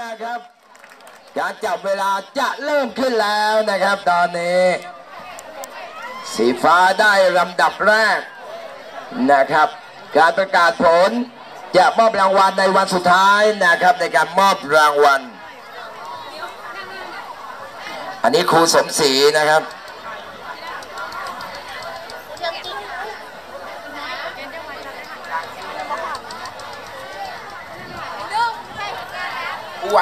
นะครับการจับเวลาจะเริ่มขึ้นแล้วนะครับตอนนี้ สีฟ้าได้ลำดับแรกนะครับ การประกาศผลจะมอบรางวัลในวันสุดท้ายนะครับในการมอบรางวัล อันนี้ครูสมศรีนะครับ ไว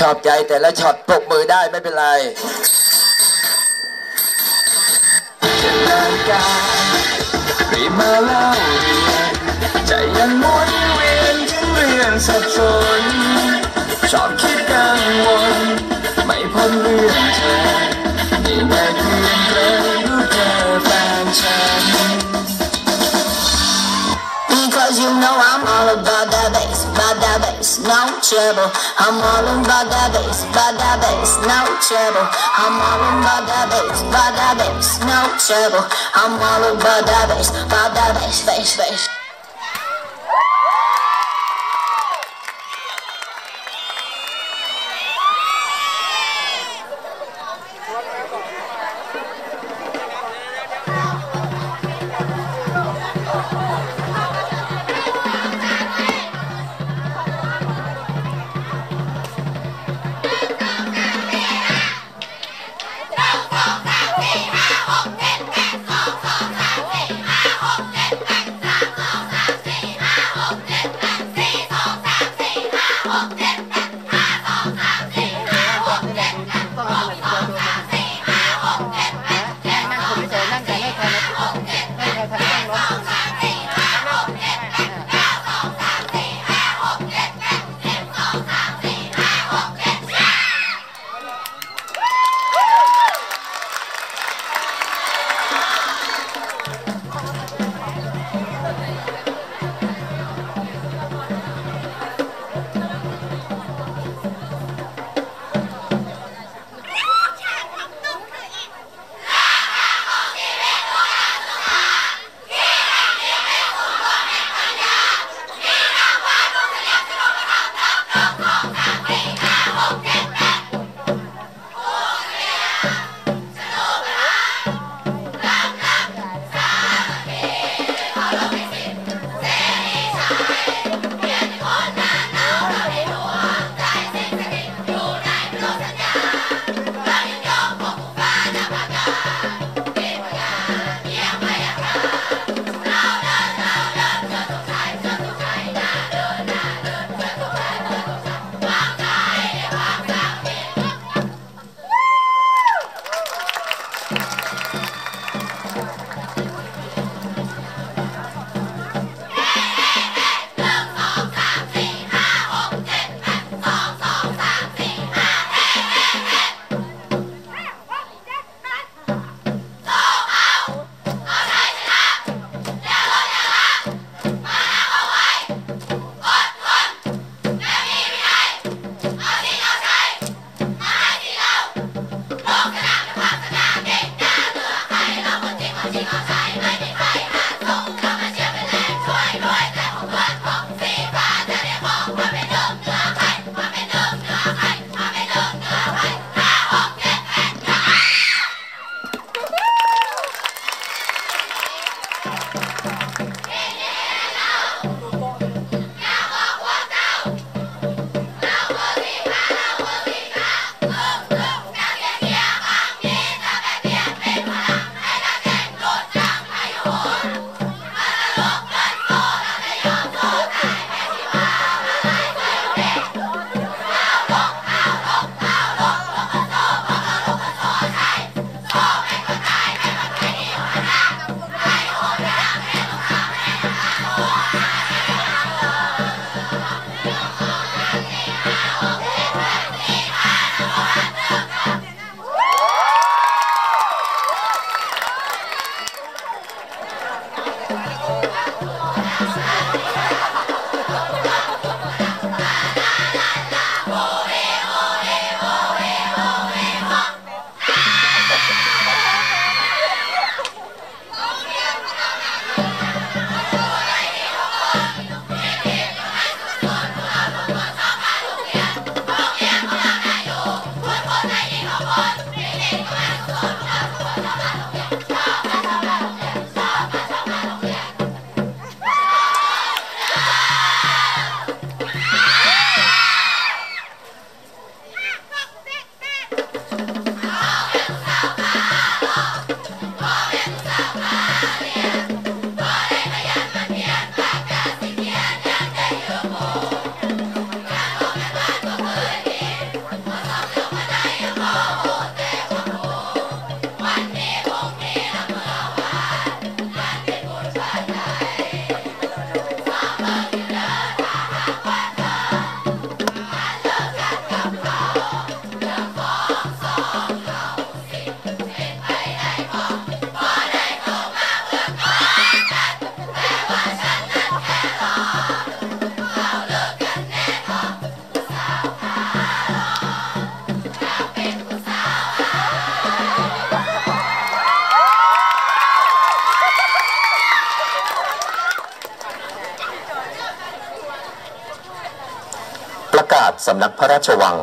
ชอบใจแต่ละช็อตปกมือได้ไม่เป็นไรนาฬิการีมาเล่าเรียนใจยังหมุนเวียนถึงเรื่องสับสนชอบคิดกังวลไม่พ้นเรื่องเธอ no trouble. I'm all in about that bass, about that bass, no trouble. I'm all about that bass, about that bass, no trouble. I'm all about that bass, about that bass, bass, bass. Bye. ำนักพระราชวัง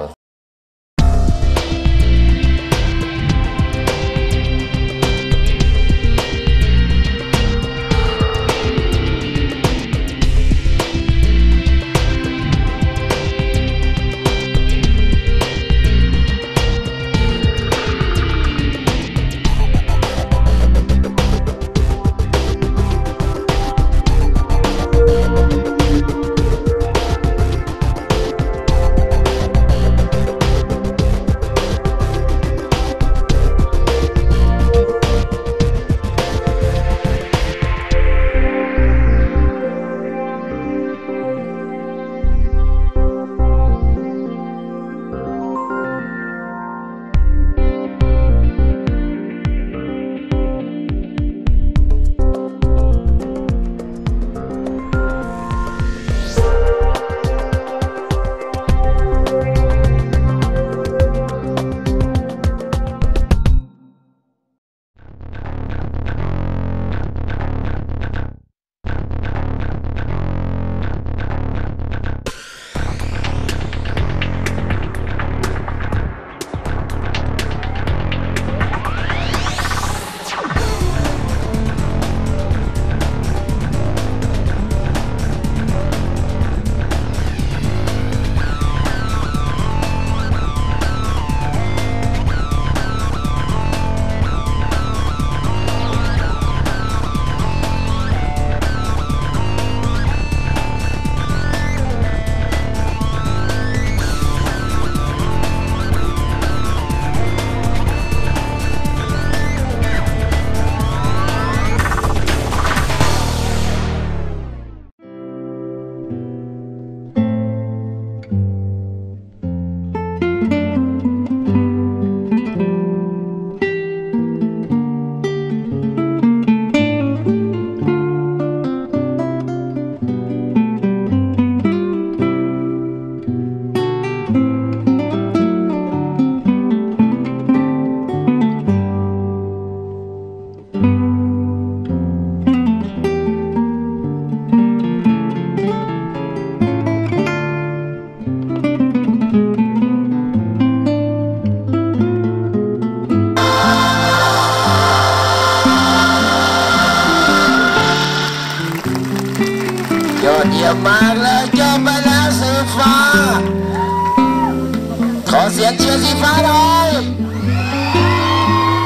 ยงเชียร์สีฟ้าหน่อย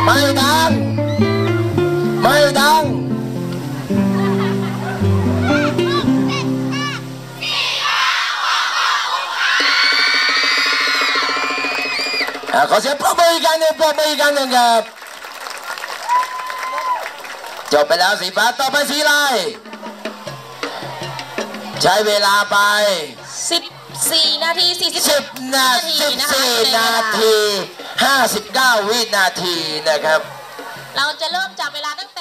ไม่ดังไม่ดังขอเสียงปรบมืออีกครั้งหนึ่งปรบมืออีกครั้งหนึ่งครับจบไปแล้วสีฟ้าต่อไปสีอะไรใช้เวลาไป 14นาที40สิบนาทีนะคะสี่นาทีห้าสิบเก้าวินาทีนะครับ เราจะเริ่มจับเวลาตั้งแต่